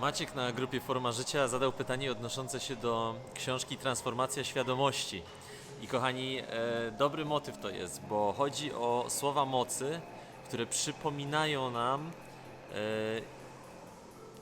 Maciek na grupie Forma Życia zadał pytanie odnoszące się do książki Transformacja Świadomości. I kochani, e, dobry motyw to jest, bo chodzi o słowa mocy, które przypominają nam e,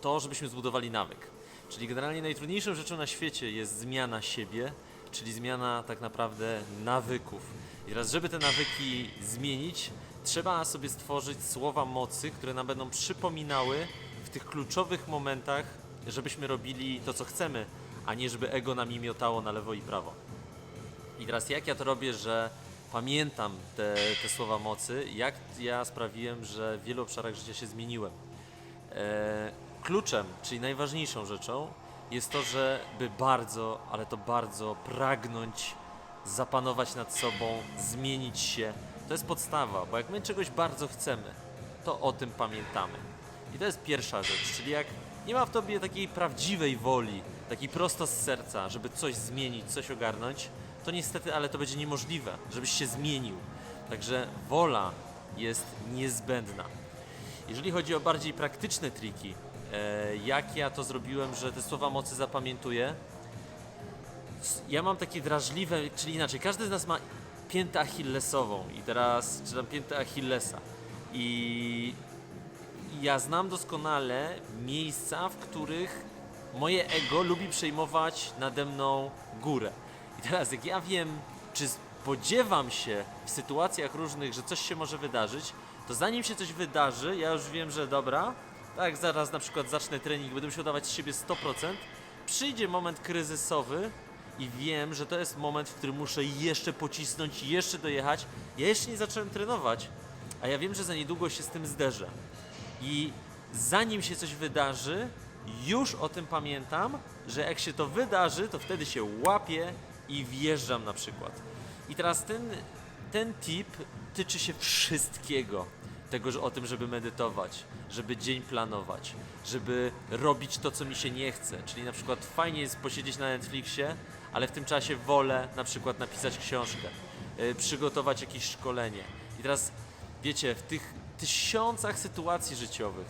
to, żebyśmy zbudowali nawyk. Czyli generalnie najtrudniejszą rzeczą na świecie jest zmiana siebie, czyli zmiana tak naprawdę nawyków. I teraz, żeby te nawyki zmienić, trzeba sobie stworzyć słowa mocy, które nam będą przypominały w tych kluczowych momentach, żebyśmy robili to, co chcemy, a nie żeby ego nami miotało na lewo i prawo. I teraz jak ja to robię, że pamiętam te, te słowa mocy, jak ja sprawiłem, że w wielu obszarach życia się zmieniłem. E, kluczem, czyli najważniejszą rzeczą jest to, żeby bardzo, ale to bardzo pragnąć zapanować nad sobą, zmienić się. To jest podstawa, bo jak my czegoś bardzo chcemy, to o tym pamiętamy. I to jest pierwsza rzecz, czyli jak nie ma w tobie takiej prawdziwej woli, takiej prosto z serca, żeby coś zmienić, coś ogarnąć, to niestety, ale to będzie niemożliwe, żebyś się zmienił. Także wola jest niezbędna. Jeżeli chodzi o bardziej praktyczne triki, e, jak ja to zrobiłem, że te słowa mocy zapamiętuję, ja mam takie drażliwe, czyli inaczej, każdy z nas ma piętę achillesową i teraz, czy tam piętę achillesa i ja znam doskonale miejsca, w których moje ego lubi przejmować nade mną górę. I teraz, jak ja wiem, czy spodziewam się w sytuacjach różnych, że coś się może wydarzyć, to zanim się coś wydarzy, ja już wiem, że dobra, tak, zaraz na przykład zacznę trening, będę musiał dawać z siebie 100%, przyjdzie moment kryzysowy i wiem, że to jest moment, w którym muszę jeszcze pocisnąć, jeszcze dojechać. Ja jeszcze nie zacząłem trenować, a ja wiem, że za niedługo się z tym zderzę. I zanim się coś wydarzy, już o tym pamiętam, że jak się to wydarzy, to wtedy się łapię i wjeżdżam na przykład. I teraz ten, ten tip tyczy się wszystkiego. Tego, że o tym, żeby medytować, żeby dzień planować, żeby robić to, co mi się nie chce. Czyli na przykład fajnie jest posiedzieć na Netflixie, ale w tym czasie wolę na przykład napisać książkę, y, przygotować jakieś szkolenie. I teraz wiecie, w tych tysiącach sytuacji życiowych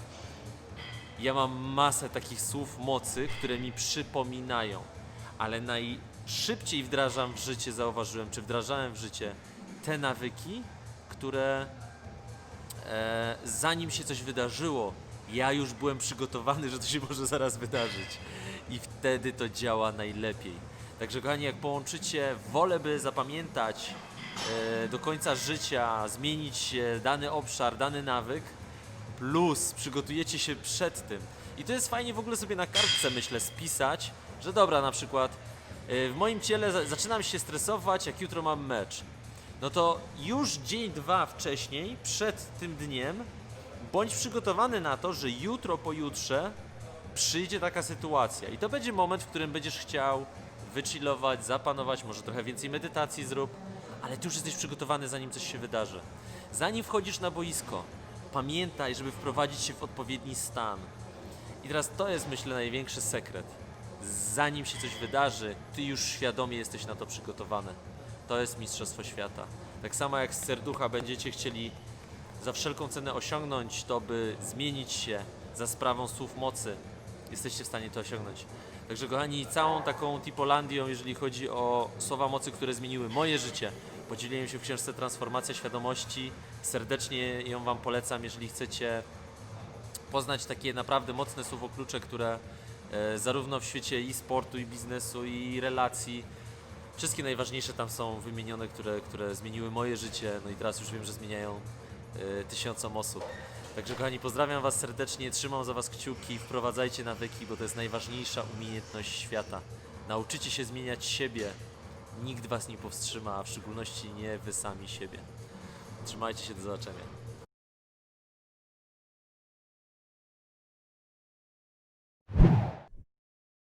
ja mam masę takich słów mocy, które mi przypominają, ale najszybciej wdrażam w życie, zauważyłem, czy wdrażałem w życie te nawyki, które e, zanim się coś wydarzyło, ja już byłem przygotowany, że to się może zaraz wydarzyć. I wtedy to działa najlepiej. Także kochani, jak połączycie wolę, by zapamiętać do końca życia, zmienić się dany obszar, dany nawyk, plus przygotujecie się przed tym. I to jest fajnie w ogóle sobie na kartce, myślę, spisać, że dobra, na przykład e, w moim ciele za- zaczynam się stresować, jak jutro mam mecz. No to już dzień, dwa wcześniej, przed tym dniem, bądź przygotowany na to, że jutro, pojutrze przyjdzie taka sytuacja. I to będzie moment, w którym będziesz chciał wychillować, zapanować, może trochę więcej medytacji zrób, ale ty już jesteś przygotowany, zanim coś się wydarzy. Zanim wchodzisz na boisko, pamiętaj, żeby wprowadzić się w odpowiedni stan. I teraz to jest, myślę, największy sekret. Zanim się coś wydarzy, ty już świadomie jesteś na to przygotowany. To jest Mistrzostwo Świata. Tak samo jak z serducha będziecie chcieli za wszelką cenę osiągnąć to, by zmienić się za sprawą słów mocy, jesteście w stanie to osiągnąć. Także kochani, całą taką Tipolandią, jeżeli chodzi o słowa mocy, które zmieniły moje życie, podzieliłem się w książce Transformacja Świadomości. Serdecznie ją Wam polecam, jeżeli chcecie poznać takie naprawdę mocne słowo klucze, które e, zarówno w świecie i sportu, i biznesu, i relacji, wszystkie najważniejsze tam są wymienione, które, które zmieniły moje życie, no i teraz już wiem, że zmieniają e, tysiącom osób. Także kochani, pozdrawiam Was serdecznie, trzymam za Was kciuki, wprowadzajcie nawyki, bo to jest najważniejsza umiejętność świata. Nauczycie się zmieniać siebie, nikt Was nie powstrzyma, a w szczególności nie Wy sami siebie. Trzymajcie się, do zobaczenia.